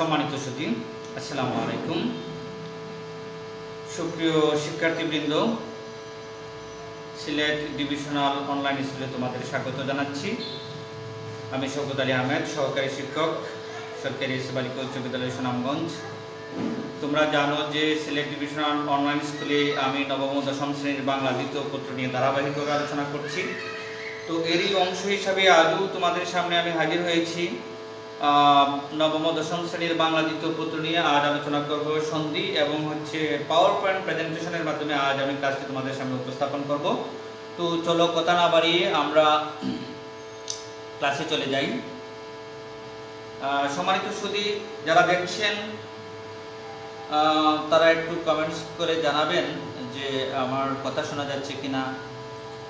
সম্মানিত সুদী আসসালামু আলাইকুম। সুপ্রিয় শিক্ষার্থীবৃন্দ, সিলেট ডিভিশনাল অনলাইন স্কুলে তোমাদের স্বাগত জানাচ্ছি। আমি শওকত আলী আহমেদ, সহকারী শিক্ষক, সরকারি এসে বালিকা উচ্চ বিদ্যালয় সুনামগঞ্জ। তোমরা জানো যে সিলেট ডিভিশনাল অনলাইন স্কুলে আমি নবম দশম শ্রেণির বাংলা দ্বিতীয় পত্র নিয়ে ধারাবাহিকভাবে আলোচনা করছি। তো এরই অংশ হিসাবে আজও তোমাদের সামনে আমি হাজির হয়েছি। নবম, দশম শ্রেণির বাংলা দ্বিতীয় পত্র নিয়ে আজ আলোচনা করব সন্ধি এবং হচ্ছে পাওয়ার পয়েন্ট প্রেজেন্টেশনের মাধ্যমে আজ আমি ক্লাসটি তোমাদের সামনে উপস্থাপন করব। তো চলো কথা না বাড়িয়ে আমরা ক্লাসে চলে যাই। সম্মানিত সুদী যারা দেখছেন তারা একটু কমেন্টস করে জানাবেন যে আমার কথা শোনা যাচ্ছে কিনা,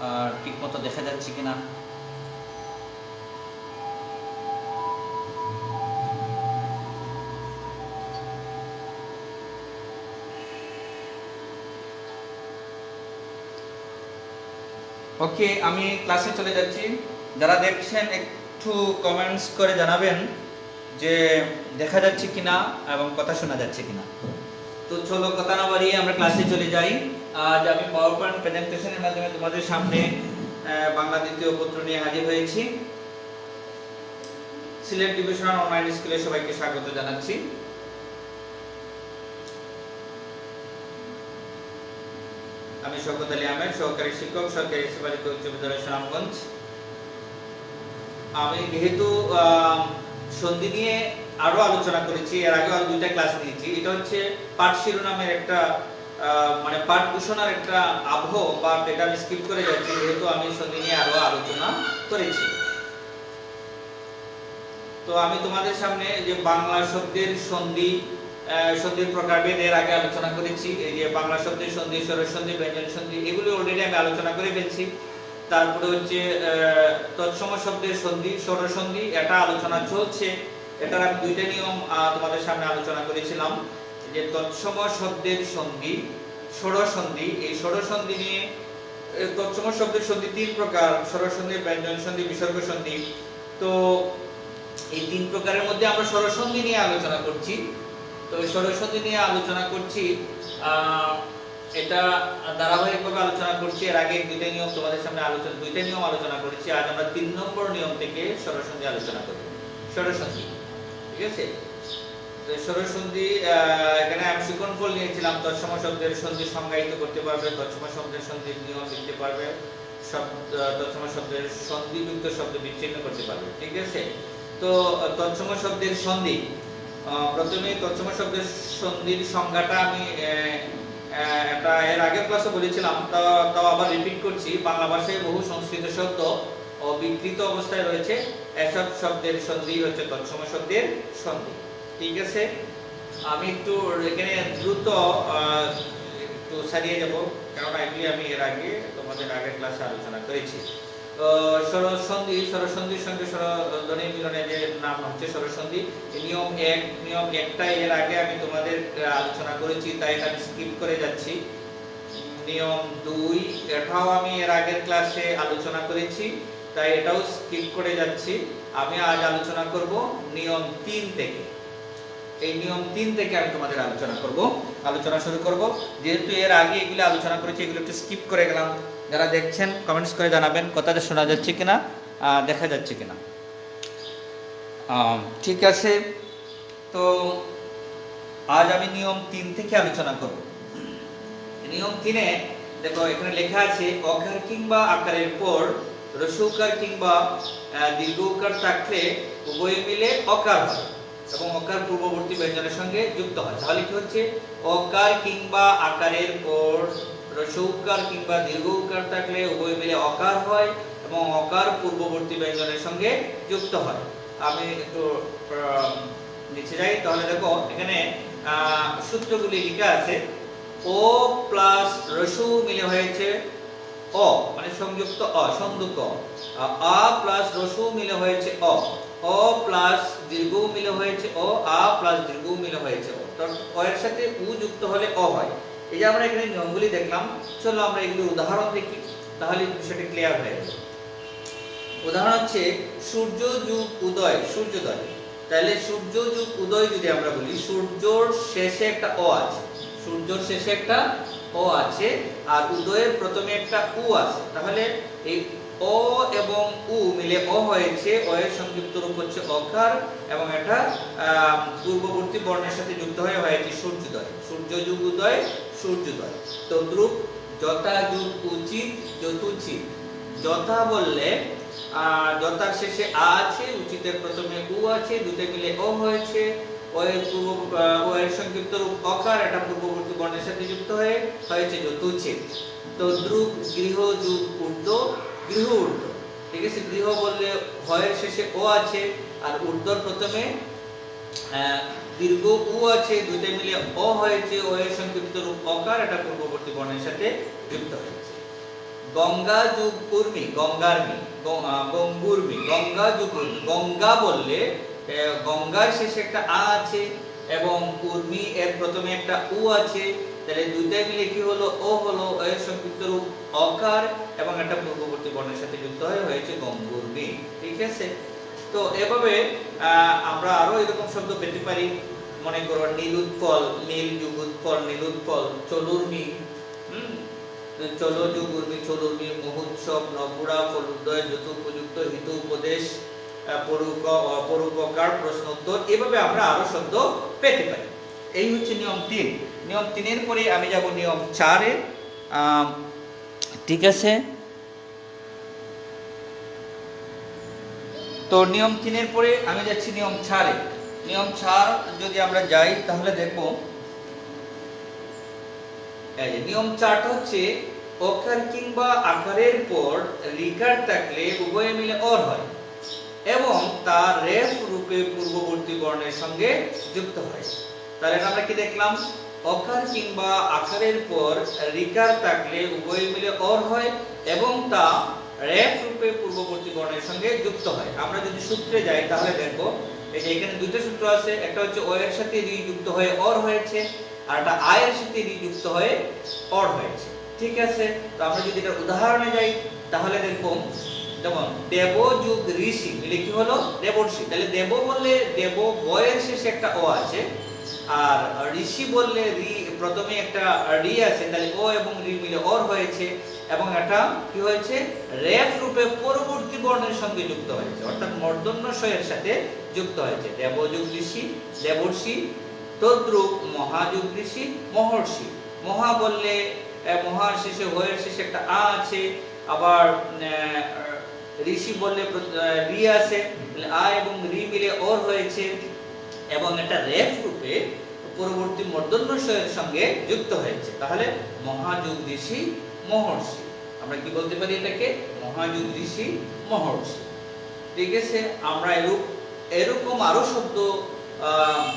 আর ঠিক মতো দেখা যাচ্ছে কিনা। ওকে আমি ক্লাসে চলে যাচ্ছি। যারা দেখছেন, একটু কমেন্টস করে জানাবেন যে দেখা যাচ্ছে কিনা এবং কথা শোনা যাচ্ছে কিনা। তো চলো কথা না বাড়িয়ে আমরা ক্লাসে চলে যাই। আজ আমি পাওয়ার পয়েন্ট প্রেজেন্টেশনের মাধ্যমে তোমাদের সামনে বাংলা দ্বিতীয় পত্র নিয়ে হাজির হয়েছি। সিলেট ডিভিশনাল অনলাইন স্কুলে সবাইকে স্বাগত জানাচ্ছি। আমি শওকত আলী আহমেদ, সহকারী শিক্ষক, সরকারি বালিকা উচ্চ বিদ্যালয় সুনামগঞ্জ। আমি যেহেতু সন্ধি নিয়ে আরও আলোচনা করেছি, এর আগে আরও দুইটা ক্লাস নিয়েছি। এটা হচ্ছে পাঠ শিরোনামের একটা মানে পাঠ ঘোষণার একটা আবহ বা এটা আমি স্কিপ করে যাচ্ছি, যেহেতু আমি সন্ধি নিয়ে আরও আলোচনা করেছি। তো আমি তোমাদের সামনে যে বাংলা শব্দের সন্ধি সন্ধির প্রকারভেদ, এর আগে আলোচনা করেছি, এই যে বাংলা শব্দের সন্ধি, স্বর সন্ধি, ব্যঞ্জন সন্ধি, এগুলো অলরেডি আমি আলোচনা করে ফেলছি। তারপরে হচ্ছে তৎসম শব্দের সন্ধি, স্বর সন্ধি, এটা আলোচনা চলছে। এটার আমি দুইটা নিয়ম তোমাদের সামনে আলোচনা করেছিলাম। যে তৎসম শব্দের সন্ধি, স্বর সন্ধি, এই স্বর সন্ধি নিয়ে তৎসম শব্দের সন্ধি তিন প্রকার, স্বর সন্ধি, ব্যঞ্জন সন্ধি, বিসর্গ সন্ধি। তো এই তিন প্রকারের মধ্যে আমরা স্বরসন্ধি নিয়ে আলোচনা করছি। তো স্বরসন্ধি নিয়ে আলোচনা করছি। এটা ধারাবাহিকভাবে আলোচনা করছি। এর আগে দুইটা নিয়ম তোমাদের সামনে আলোচনা দুইটা নিয়ম আলোচনা করেছি। আজ আমরা তিন নম্বর নিয়ম থেকে স্বরসন্ধি আলোচনা করব। স্বরসন্ধি ঠিক আছে? তো আহ, এখানে আমি ফল নিয়েছিলাম। শব্দের সন্ধি সংজ্ঞায়িত করতে পারবে তৎসম শব্দের সন্ধির নিয়ম লিখতে পারবে শব্দ তৎসম শব্দের সন্ধিযুক্ত শব্দ বিচ্ছিন্ন করতে পারবে ঠিক আছে? তো তৎসম শব্দের সন্ধি প্রথমে তৎসম শব্দের সন্ধির সংজ্ঞাটা আমি এটা এর আগের ক্লাসে বলেছিলাম তাও তাও আবার রিপিট করছি। বাংলা ভাষায় বহু সংস্কৃত শব্দ ও বিকৃত অবস্থায় রয়েছে। এসব শব্দের সন্ধি হচ্ছে তৎসম শব্দের সন্ধি। ঠিক আছে? আমি একটু এখানে দ্রুত একটু সারিয়ে যাব কেননা এগুলি আমি এর আগে তোমাদের আগের ক্লাসে আলোচনা করেছি। সরসন্ধি সরসন্ধির সঙ্গে স্বরধ্বনি মিলনের যে নাম হচ্ছে সরসন্ধি নিয়ম এক, নিয়ম একটা এর আগে আমি তোমাদের আলোচনা করেছি, তাই আমি স্কিপ করে যাচ্ছি। নিয়ম দুই, এটাও আমি এর আগের ক্লাসে আলোচনা করেছি, তাই এটাও স্কিপ করে যাচ্ছি। আমি আজ আলোচনা করব নিয়ম তিন থেকে। এই নিয়ম তিন থেকে আমি তোমাদের আলোচনা করব। আলোচনা শুরু করব। যেহেতু এর আগে এগুলো আলোচনা করেছি, এগুলো একটু স্কিপ করে গেলাম। যারা দেখছেন কমেন্টস করে জানাবেন কথাটা শোনা যাচ্ছে কিনা দেখা যাচ্ছে কিনা। ঠিক আছে। তো আজ আমি নিয়ম তিন থেকে আলোচনা করব। নিয়ম তিনে দেখো, এখানে লেখা আছে অকার কিংবা আকারের পর রসৌকার কিংবা দীর্ঘকার থাকলে উভয় মিলে অকার হয়। এবং অকার পূর্ববর্তী ব্যঞ্জনের সঙ্গে যুক্ত হয়। তাহলে কি হচ্ছে? অকার কিংবা আকারের পর রসৌকার কিংবা দীর্ঘকার থাকলে উভয় মিলে অকার হয় এবং অকার পূর্ববর্তী ব্যঞ্জনের সঙ্গে যুক্ত হয়। আমি একটু নিচে যাই। তাহলে দেখো, এখানে সূত্রগুলি লেখা আছে। ও প্লাস রসু মিলে হয়েছে অ মানে সংযুক্ত অ সংযুক্ত অ। প্লাস রসু মিলে হয়েছে অ। অ প্লাস দীর্ঘ মিলে হয়েছে ও আ প্লাস দীর্ঘ মিলে হয়েছে। ও অ এর সাথে উ যুক্ত হলে অ হয়। এই যে আমরা এখানে নিয়মগুলি দেখলাম, চলো আমরা এগুলি উদাহরণ দেখি, তাহলে বিষয়টা ক্লিয়ার হয়ে যাবে উদাহরণ হচ্ছে, সূর্য যুগ উদয়, সূর্যোদয়। তাহলে সূর্য যুগ উদয় যদি আমরা বলি, সূর্যর শেষে একটা অ আছে। সূর্যর শেষে একটা অ আছে, আর উদয়ের প্রথমে একটা উ আছে। তাহলে এই অ এবং উ মিলে অ হয়েছে, অ এর সংযুক্ত রূপ হচ্ছে অকার এবং এটা পূর্ববর্তী বর্ণের সাথে যুক্ত হয়ে হয়েছে সূর্যোদয়। সূর্য যুগ উদয় সূর্যোদয়। যথা যুগ উচিত যথা বললে যথার শেষে আ আছে, উচিতের প্রথমে উ আছে দুটো মিলে ও হয়েছে। ও এর পূর্ব ও এর সংযুক্ত রূপ অকার, এটা পূর্ববর্তী বর্ণের সাথে যুক্ত হয়ে হয়েছে যথুচিত। তো দ্রুপ গৃহ যুগ ঊর্ধ্ব গৃহ ঊর্ধ্ব ঠিক আছে? গৃহ বললে হয়ের শেষে ও আছে, আর ঊর্ধ্বর প্রথমে দীর্ঘ উ আছে, দুইটা মিলে অ হয়েছে, ও এর সংক্ষিপ্ত রূপ অকার, এটা পূর্ববর্তী বর্ণের সাথে যুক্ত হয়েছে। গঙ্গা যুগ উর্মি গঙ্গার্মি গঙ্গুর্মি, গঙ্গা যুগ গঙ্গা বললে গঙ্গার শেষে একটা আ আছে, এবং উর্মি এর প্রথমে একটা উ আছে তাহলে দুইটাই মিলে কি হলো? ও হলো এর সংক্ষিপ্ত রূপ অকার এবং একটা পূর্ববর্তী বর্ণের সাথে যুক্ত হয়ে হয়েছে গঙ্গুর্মি ঠিক আছে? তো এভাবে আমরা আরও এরকম শব্দ পেতে পারি। মনে করো নীল উৎপল নীল যুগ উৎপল নীল উৎপল চলুর্মি চলো যুগুর্মি চলুর্মি মহোৎসব নপুরা ফলোদয় যত উপযুক্ত হিত উপদেশ আহ, প্রশ্ন উত্তর এভাবে আমরা আরও শব্দ পেতে পারি। এই হচ্ছে নিয়ম তিন। নিয়ম তিনের পরে আমি যাব নিয়ম চারে। ঠিক আছে? তো নিয়ম তিনের পরে আমি যাচ্ছি নিয়ম চারে। নিয়ম চার যদি আমরা যাই, তাহলে দেখব নিয়ম চারটা হচ্ছে অকার কিংবা আকারের পর রিকার থাকলে উভয়ে মিলে অর হয় এবং তা রেফ রূপে পূর্ববর্তী বর্ণের সঙ্গে যুক্ত হয়। তাহলে আমরা কি দেখলাম? অকার কিংবা আকারের পর রিকার থাকলে উভয় মিলে অর হয় এবং তা রেফ রূপে পূর্ববর্তী বর্ণের সঙ্গে যুক্ত হয়। আমরা যদি সূত্রে যাই তাহলে দেখব, এই যে এখানে দুইটা সূত্র আছে, একটা হচ্ছে ও এর সাথে রি যুক্ত হয়ে অর হয়েছে, আর একটা আ এর সাথে রি যুক্ত হয়ে অর হয়েছে। ঠিক আছে? তো আমরা যদি এটা উদাহরণে যাই, তাহলে দেখব, যেমন দেব যুগ ঋষি, মিলে কি হলো? দেবর্ষি। তাহলে দেব বললে দেব বয়ের শেষে একটা ও আছে আর ঋষি বললে রি, প্রথমে একটা রি আছে, তাহলে ও এবং রি মিলে অর হয়েছে, এবং এটা কি হয়েছে? রেফ রূপে পরবর্তী বর্ণের সঙ্গে যুক্ত হয়েছে, অর্থাৎ মর্দন্য এর সাথে যুক্ত হয়েছে। দেবযুগ ঋষি, দেবর্ষি, তদ্রূপ মহাযুগ ঋষি, মহর্ষি। মহা বললে মহার শেষে, হয়ের শেষে একটা আ আছে, আবার ঋষি বললে রি আছে আ এবং রি মিলে ওর হয়েছে। এবং এটা রেফ রূপে পরবর্তী মর্দন্যশয়ের সঙ্গে যুক্ত হয়েছে। তাহলে মহাযুগ ঋষি মহর্ষি। আমরা কি বলতে পারি এটাকে? মহাযুগ ঋষি মহর্ষি। ঠিক আছে, আমরা এরূপ এরকম আরও শব্দ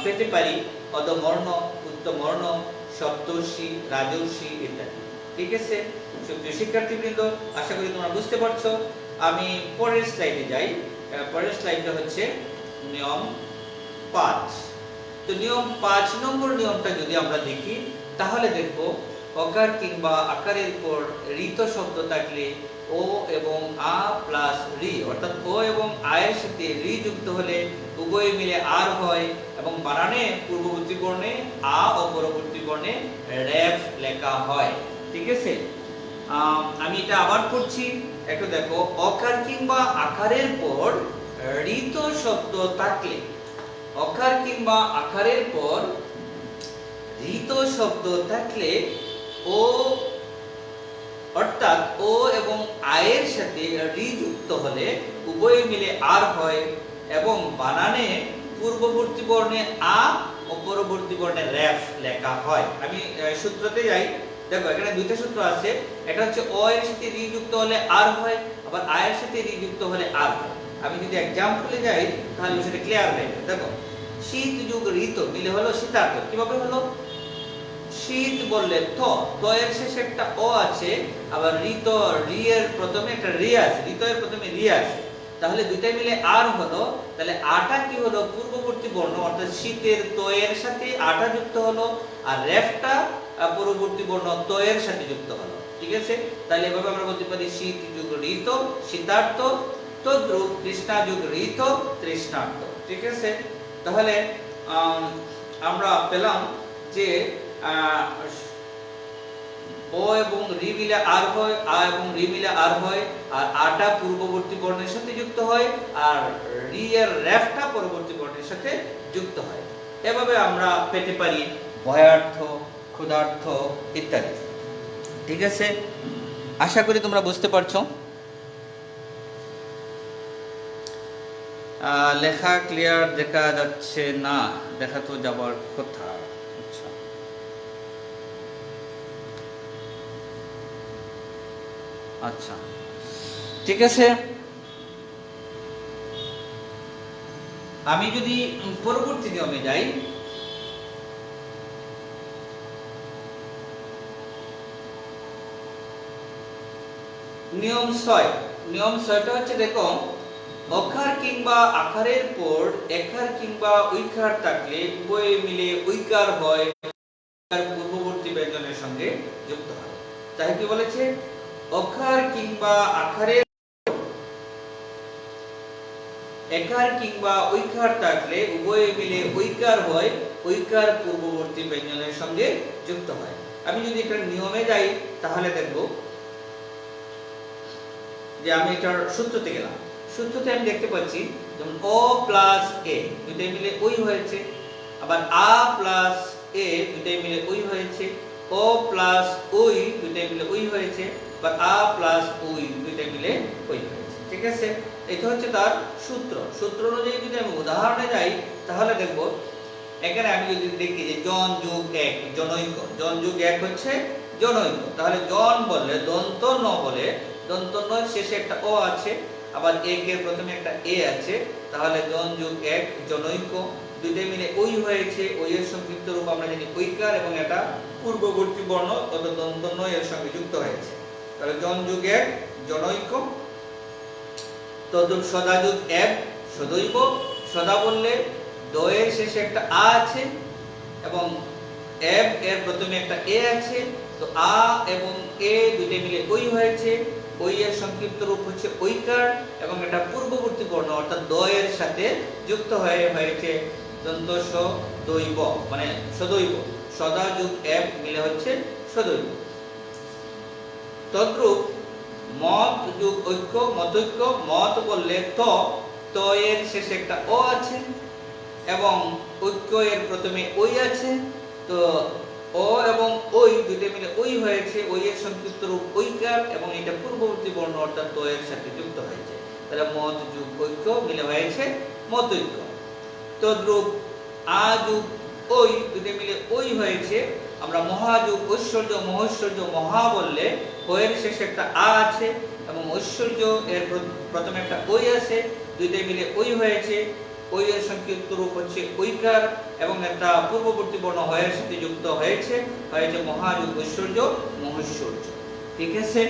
পেতে পারি। অদমর্ণ উত্তমর্ণ, সপ্তর্ষি, রাজর্ষি ইত্যাদি। ঠিক আছে, সুপ্রিয় শিক্ষার্থীবৃন্দ, আশা করি তোমরা বুঝতে পারছ। আমি পরের স্লাইডে যাই। পরের স্লাইডটা হচ্ছে নিয়ম পাঁচ। তো নিয়ম পাঁচ নম্বর নিয়মটা যদি আমরা দেখি তাহলে দেখব অকার কিংবা আকারের পর ঋত শব্দ থাকলে ও এবং আ প্লাস রি অর্থাৎ ও এবং আয়ের সাথে রি যুক্ত হলে উভয় মিলে আর হয় এবং বানানে পূর্ববর্তী বর্ণে আ ও পরবর্তী বর্ণে রেফ লেখা হয়। ঠিক আছে? আম, এটা আবার পড়ছি। একটু দেখো অকার কিংবা আকারের পর ঋত শব্দ থাকলে অকার কিংবা আকারের পর ঋত শব্দ থাকলে ও অর্থাৎ ও এবং আয়ের সাথে রি যুক্ত হলে উভয় মিলে আর হয় এবং বানানে পূর্ববর্তী বর্ণে আ ও পরবর্তী বর্ণে রেফ লেখা হয়। আমি সূত্রতে যাই। দেখো, এখানে দুইটা সূত্র আছে। এটা হচ্ছে অ এর সাথে রি যুক্ত হলে আর হয়, আবার আয়ের সাথে রি যুক্ত হলে আর হয়। আমি যদি এক্সাম্পলে যাই, তাহলে সেটা ক্লিয়ার হয়ে যাবে দেখো, শীত যুগ ঋতু, মিলে হলো শীতার্থ কীভাবে হলো শীত বললে ত ত শেষে একটা অ আছে, আবার ঋত, রি এর প্রথমে একটা রি আছে। ঋত এর প্রথমে রি আছে। তাহলে দুইটাই মিলে আর হলো, তাহলে আটা কি হলো? পূর্ববর্তী বর্ণ, অর্থাৎ শীতের ত এর সাথে আটা যুক্ত হলো, আর রেফটা পূর্ববর্তী বর্ণ ত এর সাথে যুক্ত হলো। ঠিক আছে? তাহলে এভাবে আমরা বলতে পারি, শীত যুগ ঋত শীতার্থ তদ্রুপ কৃষ্ণা যুগ ঋত তৃষ্ণার্থ ঠিক আছে তাহলে আমরা পেলাম যে ও এবং রি মিলে আর হয় আ এবং রি মিলে আর হয় আর আটা পূর্ববর্তী বর্ণের সাথে যুক্ত হয়, আর রি এর র্যাফটা পরবর্তী বর্ণের সাথে যুক্ত হয়। এভাবে আমরা পেতে পারি ভয়ার্থ, ক্ষুধার্থ ইত্যাদি। ঠিক আছে? আশা করি তোমরা বুঝতে পারছ। লেখা ক্লিয়ার দেখা যাচ্ছে না। দেখা তো যাবার কথা। আচ্ছা। আচ্ছা। ঠিক আছে। আমি যদি পরবর্তী নিয়মে যাই, নিয়ম ছয়। নিয়ম ছয়টা হচ্ছে, দেখো অক্ষর কিংবা আকারের পর একার কিংবা ঐকার থাকলে উভয়ে মিলে ঐকার হয় পূর্ববর্তী ব্যঞ্জনের সঙ্গে যুক্ত হয়। তাই কি বলেছে? অক্ষর কিংবা আকারের একার কিংবা ঐকার থাকলে উভয়ে মিলে ঐকার হয়, ঐকার পূর্ববর্তী ব্যঞ্জনের সঙ্গে যুক্ত হয়। আমি যদি এটার নিয়মে যাই, তাহলে দেখব যে আমি এটার সূত্রতে গেলাম। সূত্রতে আমি দেখতে পাচ্ছি, যেমন ও প্লাস এ, দুইটাই মিলে ওই হয়েছে। আবার আ প্লাস এ, দুইটাই মিলে ওই হয়েছে। ও প্লাস ওই, দুইটাই মিলে ওই হয়েছে। বা আ প্লাস ওই, দুইটাই মিলে ওই হয়েছে। ঠিক আছে? এটা হচ্ছে তার সূত্র। সূত্র অনুযায়ী যদি আমি উদাহরণে যাই, তাহলে দেখব, এখানে আমি যদি দেখি যে জন যোগ এক, জনৈক। জন যোগ এক হচ্ছে জনৈক। তাহলে জন বললে দন্ত ন বলে দন্ত ন শেষে একটা ও আছে। আবার এক এর প্রথমে একটা এ আছে, তাহলে জন যোগ এক, জনৈক। দুইটাই মিলে ওই হয়েছে, ওই এর সংক্ষিপ্ত রূপ আমরা জানি ঐকার এবং এটা পূর্ববর্তী বর্ণ তত দন্ত ন এর সঙ্গে যুক্ত হয়েছে। তাহলে জন যোগ এক, জনৈক। তদ্রুপ সদা যোগ এক, সদৈব। সদা বললে দয়ের শেষে একটা আ আছে এবং এব এর প্রথমে একটা এ আছে। তো আ এবং এ দুইটা মিলে ওই হয়েছে। ওই এর সংক্ষিপ্ত রূপ হচ্ছে ঐকার এবং এটা পূর্ববর্তী বর্ণ, অর্থাৎ দয়ের সাথে যুক্ত হয়ে হয়েছে মানে সদৈব সদা যুগ এব মিলে হচ্ছে সদৈব তদ্রূপ মত যুগ ঐক্য মতৈক্য মত বললে ত ত এর শেষে একটা ও আছে এবং ঐক্য এর প্রথমে ওই আছে, তো ও এবং ওই দুইটা মিলে ওই হয়েছে ওই এর সংক্ষিপ্ত রূপ ঐকার এবং এটা পূর্ববর্তী বর্ণ অর্থাৎ তো এর সাথে যুক্ত হয়েছে। তাহলে মত যুগ ঐক্য মিলে হয়েছে মতৈক্য তদ্রূপ আ ওই দুটো মিলে ওই হয়েছে, আমরা মহাযুগ, ঐশ্বর্য, মহৈশ্বর্য, মহা বললে ওয়ের শেষে একটা আ আছে এবং ঐশ্বর্য এর প্র- প্রথমে একটা ওই আছে, দুইটাই মিলে ওই হয়েছে। ওই এর সংক্ষিপ্ত রূপ হচ্ছে ঐকার এবং একটা পূর্ববর্তী বর্ণ হয়ের সাথে যুক্ত হয়েছে হয়েছে মহাযুগ ঐশ্বর্য, মহৈশ্বর্য। ঠিক আছে?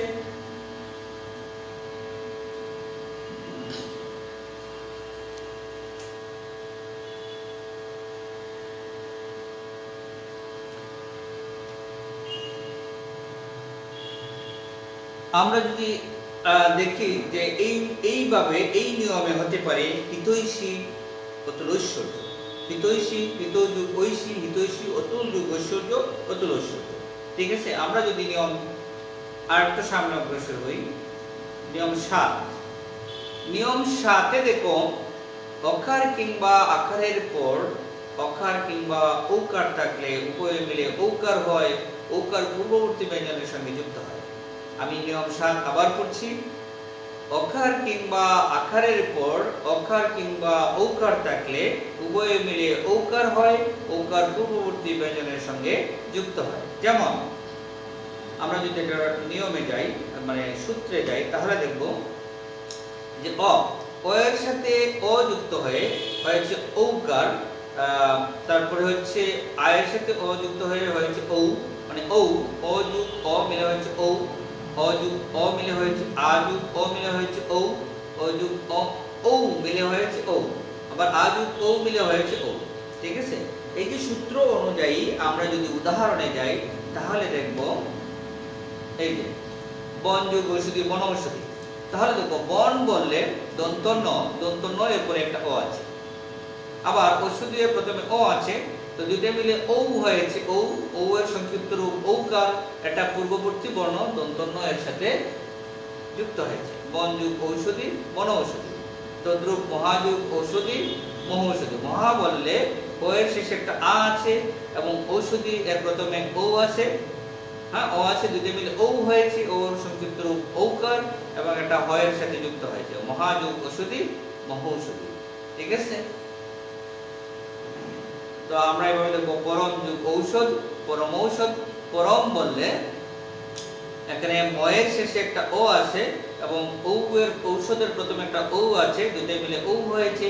আমরা যদি দেখি যে এই, এইভাবে এই নিয়মে হতে পারে, হিতৈষী অতুল ঐশ্বর্য হিতৈষী হিতযুগ ঐশী হিতৈষী, অতুল যুগ, ঐশ্বর্য অতুল ঐশ্বর্য ঠিক আছে? আমরা যদি নিয়ম আর একটু সামনে অগ্রসর হই। নিয়ম সাত। নিয়ম সাতে দেখো, অকার কিংবা আকারের পর, অকার কিংবা ঔকার থাকলে উভয়ে মিলে ঔকার হয়, ঔকার পূর্ববর্তী ব্যঞ্জনের সঙ্গে যুক্ত হয়। আমি নিয়ম সাত আবার করছি অকার কিংবা আকারের পর অকার কিংবা ঔকার থাকলে উভয়ে মিলে ঔকার হয়, ঔকার পূর্ববর্তী ব্যঞ্জনের সঙ্গে যুক্ত হয়। যেমন, আমরা যদি এটার নিয়মে যাই মানে সূত্রে যাই, তাহলে দেখব যে অ এর সাথে অ যুক্ত হয়ে, হয়েছে ঔকার তারপরে হচ্ছে আয়ের সাথে অ যুক্ত হয়ে, হয়েছে ঔ মানে ঔ অ অ মিলে হয়েছে ঔ। অ যুগ অ মিলে হয়েছে আ যুগ অ মিলে হয়েছে ঔ অ যুগ অ, ঔ মিলে হয়েছে ঔ, আবার আ যুগ ঔ মিলে হয়েছে ঔ, ঠিক আছে? এই যে সূত্র অনুযায়ী আমরা যদি উদাহরণে যাই, তাহলে দেখব, এই যে, বন যুগ ঔষধি বন ঔষধি তাহলে দেখো বন বললে দন্ত ন দন্ত ন এর পরে একটা অ আছে, আবার ঔষধি প্রথমে ও আছে তো দুইটা মিলে ঔ হয়েছে, ঔ ঔ এর সংক্ষিপ্ত রূপ ঔকার এটা পূর্ববর্তী বর্ণ, দন্তন্য এর সাথে যুক্ত হয়েছে। বন যুগ ঔষধি, বন ঔষধি। তদ্রূপ মহাযুগ ঔষধি মহৌষধি মহা বললে ও এর শেষে একটা আ আছে এবং ঔষধি এর প্রথমে ও আছে। হ্যাঁ ও আছে দুটো মিলে ঔ হয়েছে ওর সংক্ষিপ্ত রূপ ঔকার এবং একটা হয়ের সাথে যুক্ত হয়েছে। মহাযুগ ঔষধি মহৌষধি ঠিক আছে? তো আমরা এভাবে দেখব, পরম যুগ ঔষধ, পরম ঔষধ, পরম বললে এখানে ময়ের শেষে একটা ও আছে এবং ঔ এর ঔষধের প্রথমে একটা ও আছে, দুটোই মিলে ঔ হয়েছে।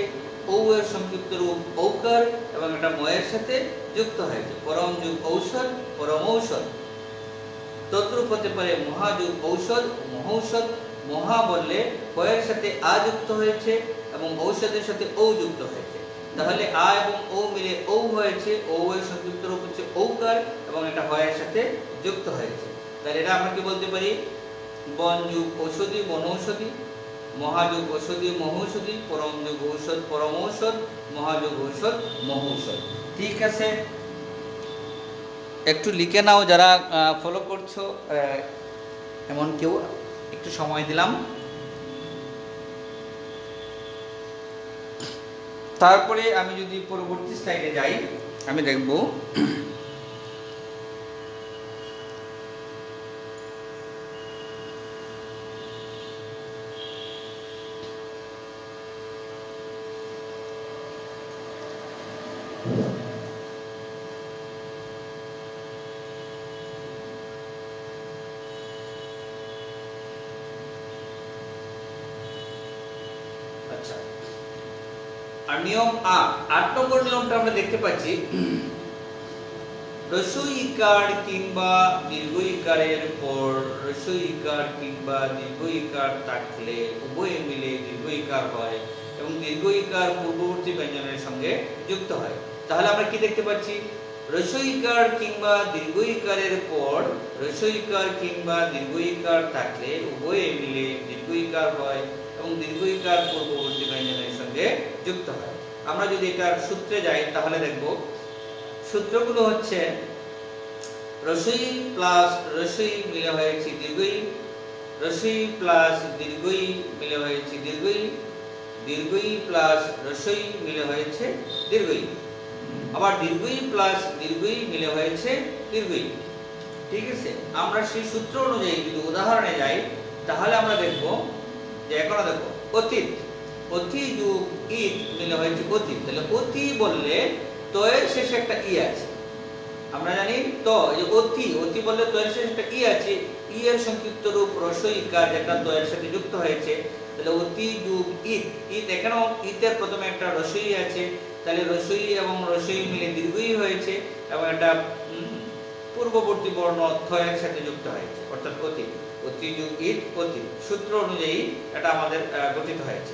ঔ এর সংক্ষিপ্ত রূপ ঔকার এবং একটা ময়ের সাথে যুক্ত হয়েছে। পরম যুগ ঔষধ, পরম ঔষধ। তদ্রূপ হতে পারে মহাযুগ ঔষধ, মহৌষধ। মহা বললে কয়ের সাথে আ যুক্ত হয়েছে এবং ঔষধের সাথে ও যুক্ত হয়েছে। তাহলে আ এবং ও মিলে ও হয়েছে ও এর সংযুক্ত রূপ হচ্ছে ঔকার এবং এটা হয়ের সাথে যুক্ত হয়েছে। তাহলে এটা আমরা কি বলতে পারি? বন যুগ ঔষধি বনৌষধি মহাযুগ ঔষধি মহৌষধি পরম যুগ ঔষধ, পরম ঔষধ, মহাযুগ ঔষধ মহৌষধ ঠিক আছে? একটু লিখে নাও যারা ফলো করছ এমন কেউ একটু সময় দিলাম। তারপরে আমি যদি পরবর্তী স্লাইডে যাই আমি দেখব আচ্ছা আর নিয়ম আট আট নম্বর নিয়মটা আমরা দেখতে পাচ্ছি। ইকার কিংবা দীর্ঘ ইকারের পর কিংবা দীর্ঘ ইকার থাকলে উভয়ে মিলে দীর্ঘ ইকার হয় এবং দীর্ঘ ইকার পূর্ববর্তী ব্যঞ্জনের সঙ্গে যুক্ত হয়। তাহলে আমরা কি দেখতে পাচ্ছি? রসই ইকার কিংবা দীর্ঘ ইকারের পর রসই ইকার কিংবা দীর্ঘ ইকার থাকলে উভয়ে মিলে দীর্ঘ ইকার হয় এবং দীর্ঘ ইকার পূর্ববর্তী ব্যঞ্জনের সঙ্গে যুক্ত হয়। আমরা যদি এটার সূত্রে যাই, তাহলে দেখব সূত্রগুলো হচ্ছে রসই প্লাস রসই মিলে হয়েছে দীর্ঘই, রসই প্লাস দীর্ঘই মিলে হয়েছে দীর্ঘই দীর্ঘই প্লাস রসই মিলে হয়েছে দীর্ঘই। আবার দীর্ঘই প্লাস দীর্ঘই মিলে হয়েছে দীর্ঘই। ঠিক আছে? আমরা সেই সূত্র অনুযায়ী যদি উদাহরণে যাই, তাহলে আমরা দেখব যে এখনও দেখো, অতীত। অতি যুগ ঈদ মিলে হয়েছে অতীত তাহলে অতি বললে তয়ের শেষে একটা ই আছে। আমরা জানি তো যে অতি অতি বললে তয়ের শেষে একটা ই আছে। ই এর সংক্ষিপ্ত রূপ রসই কার যেটা তয়ের সাথে যুক্ত হয়েছে। তাহলে অতি যুগ ঈদ ঈদ এখানেও ঈদের প্রথমে একটা রসই আছে। তাহলে রসই এবং রসই মিলে দীর্ঘই হয়েছে এবং এটা পূর্ববর্তী বর্ণ থয়ের সাথে যুক্ত হয়েছে। অর্থাৎ অতি অতি যুগ ঈদ অতি। সূত্র অনুযায়ী এটা আমাদের গঠিত হয়েছে।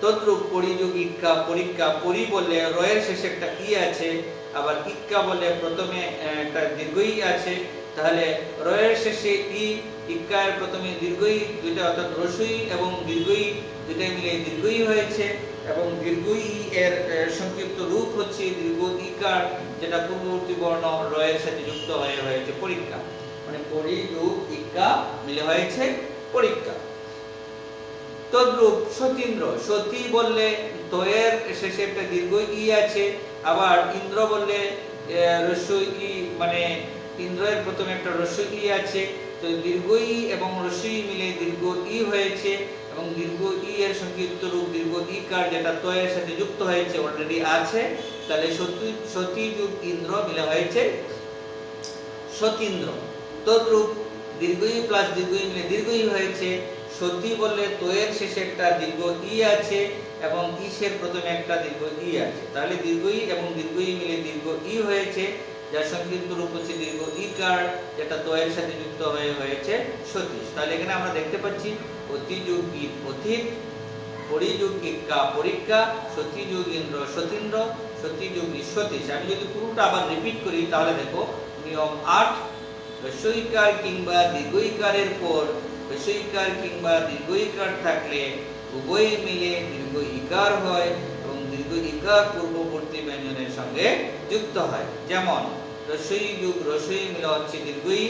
তদ্রূপ পরিযুগ ইক্কা পরীক্ষা পরি বললে রয়ের শেষে একটা ই আছে, আবার ইক্কা বলে প্রথমে একটা দীর্ঘই আছে। তাহলে রয়ের শেষে ই, ইক্কার প্রথমে দীর্ঘই, দুইটা অর্থাৎ রসই এবং দীর্ঘই, দুইটাই মিলে দীর্ঘই হয়েছে। এবং দীর্ঘই এর সংক্ষিপ্ত রূপ হচ্ছে দীর্ঘ ইকার, যেটা পূর্ববর্তী বর্ণ রয়ের সাথে যুক্ত হয়ে হয়েছে পরীক্ষা। মানে পরি যুগ ইক্কা মিলে হয়েছে পরীক্ষা। তদ্রূপ সতীন্দ্র। সতী বললে তয়ের শেষে একটা দীর্ঘ ই আছে। আবার ইন্দ্র বললে আহ, রস্যই ই মানে ইন্দ্রের প্রথমে একটা রস্য ই আছে। তো দীর্ঘ ই এবং রস্যই মিলে দীর্ঘ ই হয়েছে এবং দীর্ঘ ই এর সংক্ষিপ্ত রূপ দীর্ঘ ই কার যেটা তয়ের সাথে যুক্ত হয়েছে অলরেডি আছে। তাহলে সতী সতী যুগ ইন্দ্র মিলে হয়েছে সতীন্দ্র। তদ্রূপ দীর্ঘই প্লাস দীর্ঘই মিলে দীর্ঘই হয়েছে। সতী বললে তোয়ের শেষে একটা দীর্ঘ ই আছে এবং ইসের প্রথমে একটা দীর্ঘ ই আছে। তাহলে দীর্ঘই এবং দীর্ঘই মিলে দীর্ঘ ই হয়েছে, যার সংক্ষিপ্ত রূপ হচ্ছে দীর্ঘ ই কার, যেটা তোয়ের সাথে যুক্ত হয়ে হয়েছে সতীশ। তাহলে এখানে আমরা দেখতে পাচ্ছি অতি যুগ অতীত পরিযুগ ইক্কা পরীক্ষা সতী যুগ ইন্দ্র সতীন্দ্র সতী যুগ সতীশ। আমি যদি পুরোটা আবার রিপিট করি, তাহলে দেখো, নিয়ম আট রস্বইকার কিংবা দীর্ঘইকারের পর রস্বইকার কিংবা দীর্ঘইকার থাকলে উভয় মিলে দীর্ঘ ইকার হয় এবং দীর্ঘ দীর্ঘ ইকার পূর্ববর্তী ব্যঞ্জনের সঙ্গে যুক্ত হয়। যেমন, রসই যুগ রসই মিলা হচ্ছে দীর্ঘই,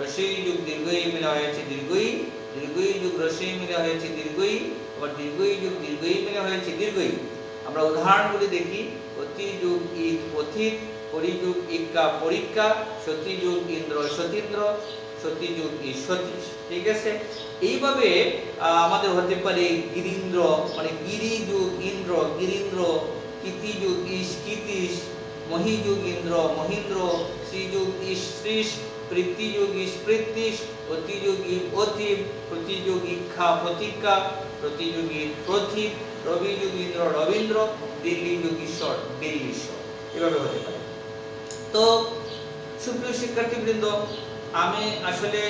রসই যুগ দীর্ঘই মিলা হয়েছে দীর্ঘই দীর্ঘই যুগ রসই মিলা হয়েছে দীর্ঘই, আবার দীর্ঘই যুগ দীর্ঘই মিলা হয়েছে দীর্ঘই। আমরা উদাহরণগুলি দেখি, অতি যুগ ঈদ পথিত পরিযুগ ইক্কা পরীক্ষা সতী যুগ ইন্দ্র সতীন্দ্র সতী যুগ ই সতীশ, ঠিক আছে? এইভাবে আমাদের হতে পারে গিরীন্দ্র মানে গিরি যুগ ইন্দ্র, গিরীন্দ্র কীতি যুগ ইস কীতিশ মহি যুগ ইন্দ্র, মহিন্দ্র শ্রী যুগ ইস শ্রীশ পৃথ্বী ইস পৃথ্বীশ অতি যুগ ই অতিব, প্রতিযোগ ইক্ষা, প্রতিজ্ঞা, প্রতিযোগী প্রথিত রবি যুগ ইন্দ্র, রবীন্দ্র দিল্লি যুগ ঈশ্বর। দিল্লীশ্বর এভাবে হতে পারে। তো সুপ্রিয় শিক্ষার্থীবৃন্দ আমি আসলে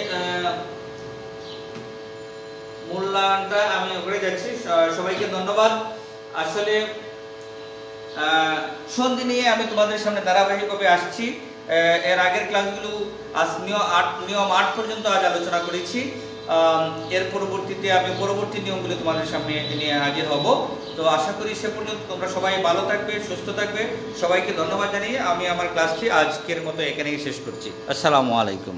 মূল্যায়নটা আমি করে যাচ্ছি। সবাইকে ধন্যবাদ। আসলে সন্ধি নিয়ে আমি তোমাদের সামনে ধারাবাহিকভাবে আসছি। এর আগের ক্লাসগুলো আজ নিয়ম আট নিয়ম আট পর্যন্ত আজ আলোচনা করেছি। এর পরবর্তীতে আমি পরবর্তী নিয়মগুলো তোমাদের সামনে নিয়ে হাজির হব। তো আশা করি সে পর্যন্ত তোমরা সবাই ভালো থাকবে, সুস্থ থাকবে। সবাইকে ধন্যবাদ জানিয়ে আমি আমার ক্লাসটি আজকের মতো এখানেই শেষ করছি। আসসালামু আলাইকুম।